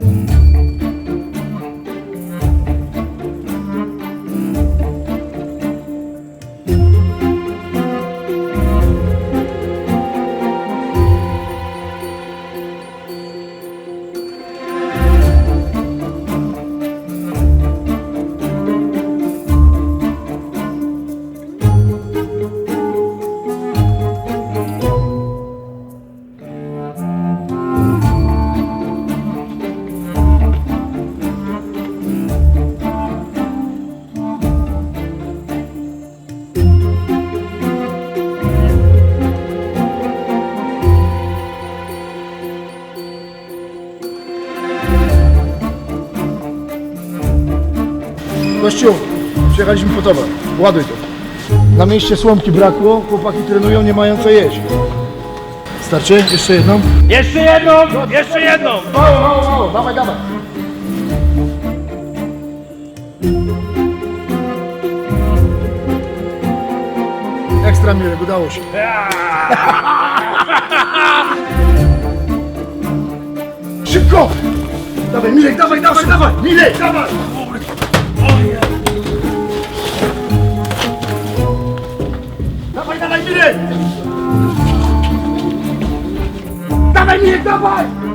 Mm-hmm. Gościu, przyjechaliśmy po towar. Ładuj to. Na mieście słomki brakło, chłopaki trenują, nie mają co jeść. Starczy? Jeszcze jedną? Jeszcze jedną! Jeszcze jedną! Mało, mało, mało, dawaj, dawaj. Ekstra Mirek, udało się. Szybko! Dawaj, Mirek, dawaj, dawaj, dawaj! Mirek, dawaj! Dawaj, dawaj, Mirek! Dawaj, Mirek, dawaj!